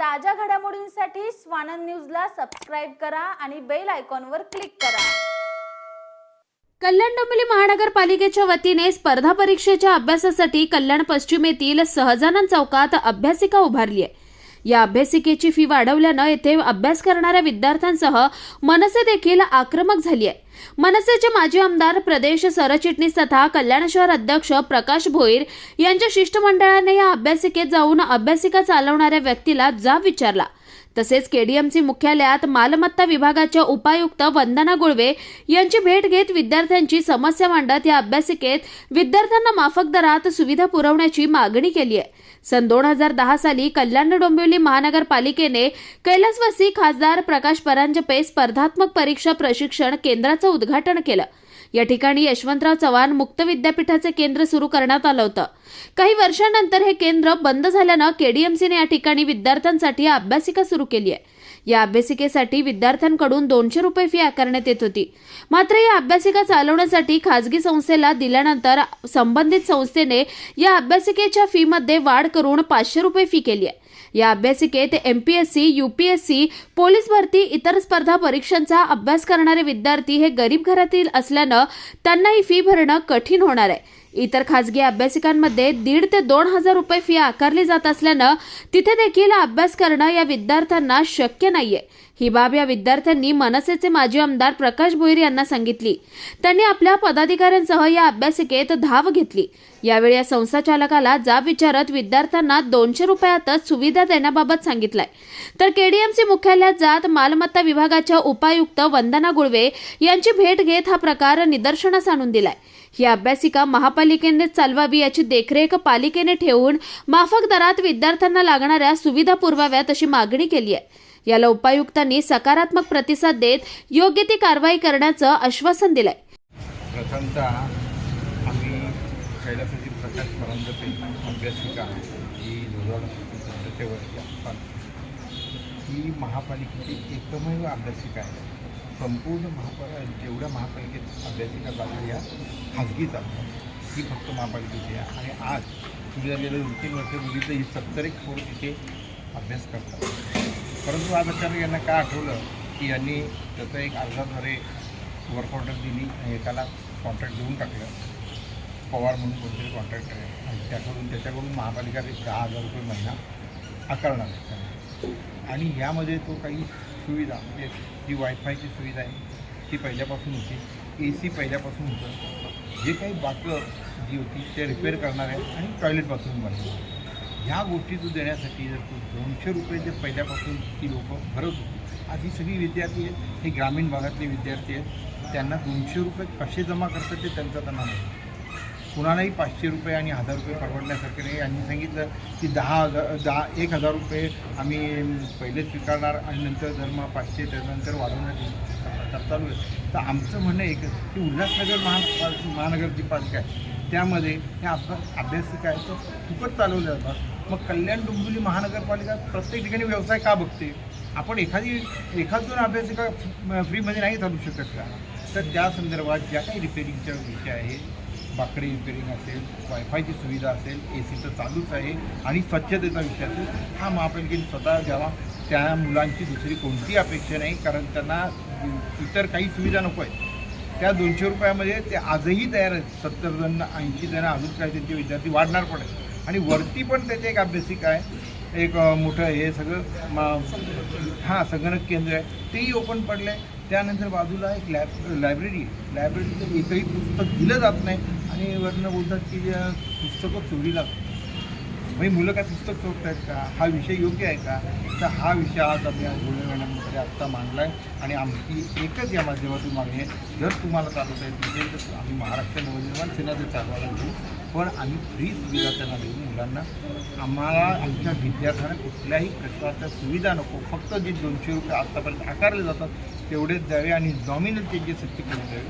ताज्या घडामोडींसाठी स्वानंद न्यूजला सबस्क्राईब करा आणि बेल आयकॉनवर क्लिक करा. कल्याण डोंबिवली महानगरपालिकेच्या वतीने स्पर्धा परीक्षेच्या अभ्यासासाठी कल्याण पश्चिमेतील सहजानंद चौकात अभ्यासिका उभारली आहे. या अभ्यासिकेची फी वाढवल्यानं येथे अभ्यास करणाऱ्या विद्यार्थ्यांसह मनसे देखील आक्रमक झाली आहे. मनसेचे माजी आमदार प्रदेश सरचिटणीस तथा कल्याण शहर अध्यक्ष प्रकाश भोईर यांच्या शिष्टमंडळाने या अभ्यासिकेत जाऊन अभ्यासिका चालवणाऱ्या व्यक्तीला जाब विचारला. तसेच केडीएमसी मुख्यालयात मालमत्ता विभागाच्या उपायुक्त वंदना गुळवे यांची भेट घेत विद्यार्थ्यांची समस्या मांडत या अभ्यासिकेत विद्यार्थ्यांना माफक दरात सुविधा पुरवण्याची मागणी केली आहे सन दोन हजार दहा साली कल्याण डोंबिवली महानगरपालिकेने कैलासवासी खासदार प्रकाश परांजपे स्पर्धात्मक परीक्षा प्रशिक्षण केंद्राचं उद्घाटन केलं. या ठिकाणी यशवंतराव चव्हाण मुक्त विद्यापीठाचे केंद्र सुरू करण्यात आलं होतं. काही वर्षांनंतर हे केंद्र बंद झाल्यानं केडीएमसीने या ठिकाणी विद्यार्थ्यांसाठी अभ्यासिका सुरू केली आहे. या अभ्यासिकेसाठी विद्यार्थ्यांकडून दोनशे रुपये फी आकारण्यात येत होती. मात्र या अभ्यासिका चालवण्यासाठी खासगी संस्थेला दिल्यानंतर संबंधित संस्थेने या अभ्यासिकेच्या फीमध्ये वाढ करून पाचशे रुपये फी केली आहे. या अभ्यासिकेत M P S C U P S C police भरती इतर स्पर्धा परीक्षांचा अभ्यास करणारे विद्यार्थी हे गरीब घरातील असल्यानं त्यांना ही फी भरणं कठीण होणार आहे. इतर खासगी अभ्यासिकांमध्ये दीड ते दोन हजार रुपये फी आकारली जात असल्यानं तिथे देखील अभ्यास करणं या विद्यार्थ्यांना शक्य नाहीये. ही बाब या विद्यार्थ्यांनी मनसेचे माजी आमदार प्रकाश भोईर यांना सांगितली. त्यांनी आपल्या पदाधिकाऱ्यांसह या अभ्यासिकेत धाव घेतली. यावेळी या संस्थाचालकाला जाब विचारत विद्यार्थ्यांना दोनशे रुपयातच सुविधा देण्याबाबत सांगितलंय. तर केडीएमसी मुख्यालयात जात मालमत्ता विभागाच्या उपायुक्त वंदना गुळवे यांची भेट घेत हा प्रकार निदर्शनास आणून दिलाय. ही अभ्यासिका महापालिकेने चालवावी याची देखरेख पालिकेने ठेवून माफक दरात विद्यार्थ्यांना लागणाऱ्या सुविधा पुरवाव्यात अशी मागणी केली आहे. याला उपायुक्तांनी सकारात्मक प्रतिसाद देत योग्य ती कारवाई करण्याचं आश्वासन दिलंय. प्रथमतः आम्ही कैलासाची प्रकाश परंजपे अभ्यासिका ही ही महापालिकेची एकमेव अभ्यासिका आहे. संपूर्ण महापालिका जेवढ्या महापालिकेत अभ्यासिका चालू या खाजगी चालतात ही फक्त महापालिकेची आहे. आणि आज तुम्ही झालेलं दोन तीन वर्ष मुलीचं ही सत्तर एक पोर तिथे अभ्यास करतात. परंतु आज अचानक यांना काय आठवलं की यांनी त्याचं एक अर्जाद्वारे वर्क ऑर्डर दिली आणि एकाला कॉन्ट्रॅक्ट देऊन टाकलं. पवार म्हणून कोणतरी कॉन्ट्रॅक्टर आहे. आणि त्याकडून त्याच्याकडून महापालिका दहा हजार रुपये महिना आकारणार आणि यामध्ये तो काही सुविधा म्हणजे जी वायफायची सुविधा आहे ती पहिल्यापासून होती. ए सी पहिल्यापासून होतं. जे काही बाथरूम जी होती ते रिपेअर करणार आहे आणि टॉयलेट बाथरूम बनवणार ह्या गोष्टी तू देण्यासाठी जर तू दोनशे रुपये जे पहिल्यापासून ती लोकं भरत होती आज ही सगळी विद्यार्थी आहेत हे ग्रामीण भागातले विद्यार्थी आहेत त्यांना दोनशे रुपये कसे जमा करतात ते त्यांचा त्यांना माहिती. कुणालाही पाचशे रुपये आणि हजार रुपये परवडण्यासारखे नाही. यांनी सांगितलं की दहा हजार दहा एक हजार रुपये आम्ही पहिले स्वीकारणार आणि नंतर जर मग पाचशे त्यानंतर वाढवण्यात चालू आहे. तर आमचं म्हणणं एक की उल्हासनगर महा महानगरची पालिका आहे. त्यामध्ये ह्या अभ्यास अभ्यासिका आहेत तर फुकट चालवल्या जातात मग कल्याण डोंबिवली महानगरपालिका प्रत्येक ठिकाणी व्यवसाय का बघते? आपण एखादी एखाद दोन अभ्यासिका फ्रीमध्ये नाही चालू शकत का? तर त्या संदर्भात ज्या काही रिपेरिंगच्या विषय आहेत बाकडे रिपेरिंग असेल वायफायची सुविधा असेल ए सीचं चालूच आहे. आणि स्वच्छतेचा विषय असेल हा महापालिकेने स्वतः द्यावा त्या मुलांची दुसरी कोणतीही अपेक्षा नाही कारण त्यांना इतर काही सुविधा नको आहे त्या दोनशे रुपयामध्ये ते आजही तयार आहेत. सत्तर जण ऐंशी जण अजून काही त्यांचे विद्यार्थी वाढणार पण आहेत. आणि वरती पण त्याचे एक अभ्यासिक आहे. एक मोठं हे सगळं मा हां संगणक केंद्र आहे. तेही ओपन पडलं आहे त्यानंतर बाजूला एक लॅब लायब्ररी आहे. लायब्ररीचं एकही पुस्तक दिलं जात नाही आणि वरनं बोलतात की अ, पुस्तकं चोरीला म्हणजे मुलं काय पुस्तक चोरत आहेत का? हा विषय योग्य आहे का? तर हा विषय आज आम्ही गोळे मॅडमकडे आत्ता मांडला आहे आणि आमची एकच या माध्यमातून मागणी आहे. जर तुम्हाला चालवता येत नसेल तर आम्ही महाराष्ट्र नवनिर्माण सेना ते चालवायला घेऊ पण आम्ही फ्री सुविधा त्यांना देऊ मुलांना. आम्हाला आमच्या विद्यार्थ्यांना कुठल्याही प्रकारच्या सुविधा नको. फक्त जे दोनशे रुपये आत्तापर्यंत आकारले जातात तेवढेच द्यावे आणि नॉमिनल ते जे सक्ती करून द्यावे.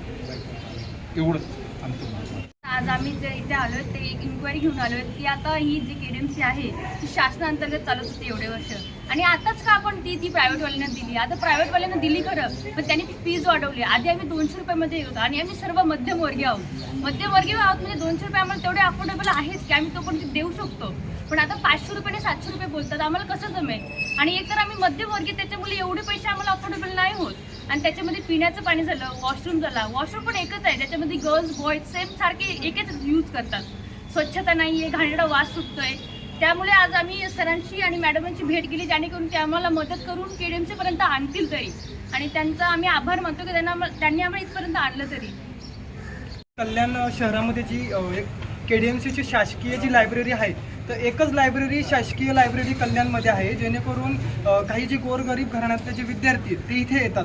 एवढंच आमचं म्हणणं आज आम्ही जे इथे आलो ते एक इन्क्वायरी घेऊन आलो की आता ही जी केडीएमसी आहे ती शासनाअंतर्गत चालत होती एवढे वर्ष. आणि आताच का आपण ती ती प्रायव्हेटवाल्यांना दिली? आता प्रायव्हेटवाल्यांना दिली खरं पण त्यांनी ती फीज वाढवली. आधी आम्ही दोनशे रुपयामध्ये येत होतो आणि आम्ही सर्व मध्यमवर्गीय आहोत. मध्यमवर्गीय आहोत म्हणजे दोनशे रुपये आम्हाला तेवढे अफोर्डेबल आहेत की आम्ही तो पण ते देऊ शकतो. पण आता पाचशे रुपयाने सातशे रुपये बोलतात आम्हाला कसं जमेल? आणि एकतर आम्ही मध्यमवर्गीय त्याच्यामुळे एवढे पैसे आम्हाला अफोर्डेबल नाही होत. आणि त्याच्यामध्ये पिण्याचं पाणी झालं वॉशरूम झाला. वॉशरूम पण एकच आहे. त्याच्यामध्ये गर्ल्स बॉयज सेम सारखे एकच यूज करतात. स्वच्छता नाही आहे घाणेरडा वास सुटतोय. त्यामुळे आज आम्ही सरांची आणि मॅडमांची भेट केली जेणेकरून ते आम्हाला मदत करून केडीएमसी पर्यंत आणतील तरी. आणि त्यांचा आम्ही आभार मानतो की त्यांना त्यांनी आम्हाला इथपर्यंत आणलं तरी. कल्याण शहरामध्ये जी एक के डी एम सीची शासकीय जी लायब्ररी आहे तर एकच लायब्ररी शासकीय लायब्ररी कल्याणमध्ये आहे जेणेकरून काही जे गोरगरीब घराण्यातले जे विद्यार्थी आहेत, ते इथे येतात.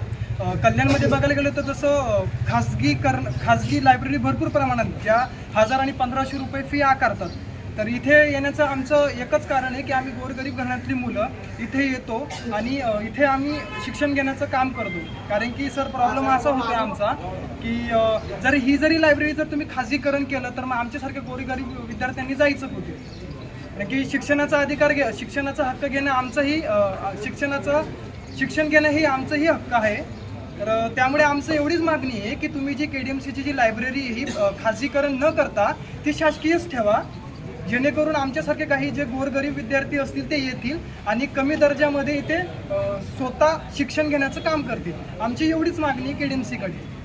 कल्याणमध्ये बघायला गेलं तर जसं अ, खाजगी करण खाजगी लायब्ररी भरपूर प्रमाणात ज्या हजार आणि पंधराशे रुपये फी आकारतात. तर इथे येण्याचं आमचं एकच कारण आहे की आम्ही गोरगरीब घराण्यातली मुलं इथे येतो आणि इथे आम्ही शिक्षण घेण्याचं काम करतो. कारण की सर प्रॉब्लेम असा होतो आमचा की जर ही जरी लायब्ररी जर तुम्ही खाजगीकरण केलं तर मग आमच्यासारख्या गोरगरीब विद्यार्थ्यांनी जायचं कुठे? कारण की शिक्षणाचा अधिकार घे शिक्षणाचा हक्क घेणं आमचंही शिक्षणाचं शिक्षण घेणं हे आमचंही हक्क आहे. तर त्यामुळे आमचं एवढीच मागणी आहे की तुम्ही G K D M G library ही खासगीकरण न करता ती शासकीयच ठेवा. जेणेकरून आमच्यासारखे काही जे गोरगरीब विद्यार्थी असतील ते येतील आणि कमी दर्जामध्ये इथे स्वतः शिक्षण घेण्याचं काम करतील. आमची एवढीच मागणी के डी एम सीकडे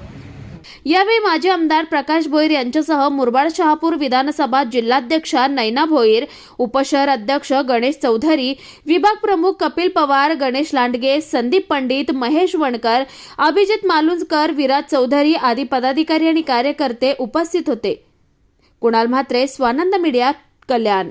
यावेळी माजी आमदार प्रकाश भोईर यांच्यासह मुरबाड शहापूर विधानसभा जिल्हाध्यक्षा नैना भोईर उपशहर अध्यक्ष गणेश चौधरी विभाग प्रमुख कपिल पवार गणेश लांडगे संदीप पंडित महेश वणकर अभिजित मालुंजकर विराज चौधरी आदी पदाधिकारी आणि कार्यकर्ते उपस्थित होते. कुणाल म्हात्रे स्वानंद मीडिया कल्याण.